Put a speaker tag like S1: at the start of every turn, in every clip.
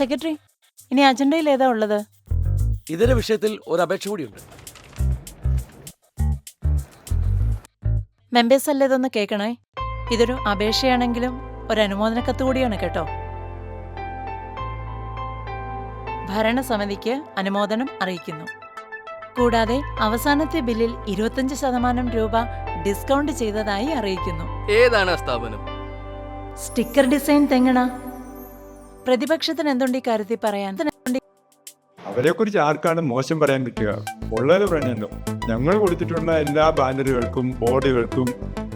S1: Secretary ഇനി അജണ്ടയിൽ ഏതാ ഉള്ളത്?
S2: ഇതര വിഷയത്തിൽ ഒരു അപേക്ഷ കൂടിയുണ്ട്.
S1: മെമ്പേഴ്സ് അല്ലേ ഇതൊന്ന് കേൾക്കണേ? ഇതൊരു അപേക്ഷയാണെങ്കിലും ഒരു അനുമോദന കത്ത് കൂടിയാണ് കേട്ടോ. ഭരണസമിതിക്ക് അനുമോദനം അറിയിക്കുന്നു. കൂടാതെ അവസാനത്തെ ബില്ലിൽ ഇരുപത്തഞ്ച് ശതമാനം രൂപ ഡിസ്കൗണ്ട് ചെയ്തതായി അറിയിക്കുന്നു.
S3: ഏതാണ് സ്ഥാപനം?
S1: Sticker design Thengana. പ്രതിപക്ഷത്തിന് എന്തുണ്ട് ഈ കാര്യത്തിൽ പറയാൻ?
S4: അവരെ കുറിച്ച് ആർക്കാണ് മോശം പറയാൻ പറ്റുക. ഉള്ളത് പറഞ്ഞല്ലോ ഞങ്ങൾ കൊടുത്തിട്ടുള്ള എല്ലാ ബാനറുകൾക്കും ബോർഡുകൾക്കും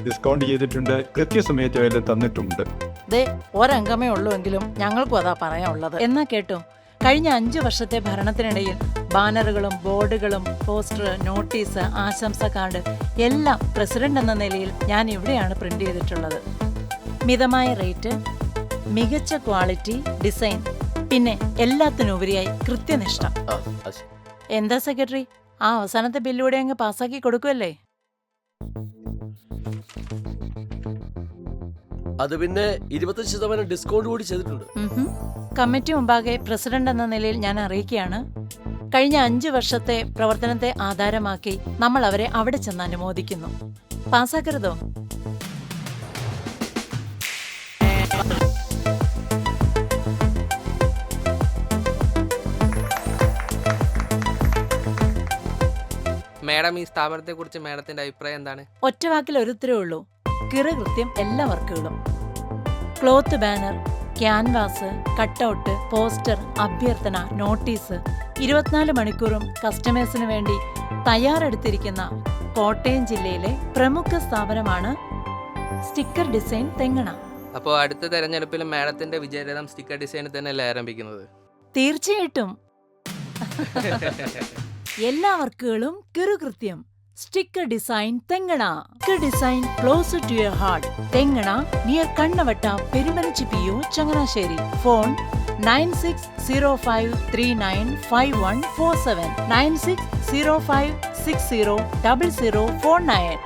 S4: ഡിസ്കൗണ്ട് ചെയ്തിട്ടുണ്ട്. കൃത്യസമയത്ത് അവരെ തന്നിട്ടുണ്ട്.
S1: ഒരംഗമേ ഉള്ളൂ എങ്കിലും ഞങ്ങൾക്കും അതാ പറയാനുള്ളത്. എന്നാ കേട്ടോ കഴിഞ്ഞ അഞ്ചു വർഷത്തെ ഭരണത്തിനിടയിൽ ബാനറുകളും ബോർഡുകളും പോസ്റ്റർ നോട്ടീസ് ആശംസ കാർഡ് എല്ലാം പ്രസിഡന്റ് എന്ന നിലയിൽ ഞാൻ ഇവിടെയാണ് പ്രിന്റ് ചെയ്തിട്ടുള്ളത്. മിതമായ റേറ്റ് മികച്ച ക്വാളിറ്റി ഡിസൈൻ പിന്നെ എല്ലാത്തിനുപരിയായി കൃത്യനിഷ്ഠ. എന്താ സെക്രട്ടറി? ആ അവസാനത്തെ ബില്ലൂടെ അങ്ങ് പാസ്സാക്കി കൊടുക്കുമല്ലേ
S2: അത് പിന്നെ ഇരുപത്തഞ്ച് ശതമാനം ഡിസ്കൗണ്ട് കൂടി ചെയ്തിട്ടുണ്ട്.
S1: കമ്മിറ്റി മുമ്പാകെ പ്രസിഡന്റ് എന്ന നിലയിൽ ഞാൻ അറിയിക്കുകയാണ്. കഴിഞ്ഞ അഞ്ചു വർഷത്തെ പ്രവർത്തനത്തെ ആധാരമാക്കി നമ്മൾ അവരെ അവിടെ ചെന്ന് അനുമോദിക്കുന്നു. പാസ്സാക്കരുതോ?
S3: മാഡം ഈ സ്ഥാപനത്തെക്കുറിച്ച് മാഡത്തിന്റെ അഭിപ്രായം എന്താണ്?
S1: ഒറ്റ വാക്കിൽ ഒരുത്തരേ ഉള്ളൂ. കിറുകൃത്യം എല്ലാ വർക്കുകളും. Cloth banner canvas cutout poster അഭ്യർത്ഥന നോട്ടീസ് ഇരുപത്തിനാല് മണിക്കൂറും കസ്റ്റമേഴ്സിന് വേണ്ടി തയ്യാറെടുത്തിരിക്കുന്ന കോട്ടയം ജില്ലയിലെ പ്രമുഖ സ്ഥാപനമാണ് സ്റ്റിക്കർ ഡിസൈൻ തെങ്ങണ.
S3: അപ്പോൾ അടുത്ത തെരഞ്ഞെടുപ്പിൽ മാഡത്തിന്റെ വിജയരഥം സ്റ്റിക്കർ ഡിസൈനിൽ തന്നെയല്ലേ ആരംഭിക്കുന്നത്?
S1: തീർച്ചയായിട്ടും. എല്ലാ വർക്കുകളും കിറുകൃത്യം. Sticker design Thengana. Design close to your heart Thengana near Kannavatta Perumanachi P Changanassery. Phone nine six zero five three nine five one four seven. Nine six zero five six zero double zero four nine.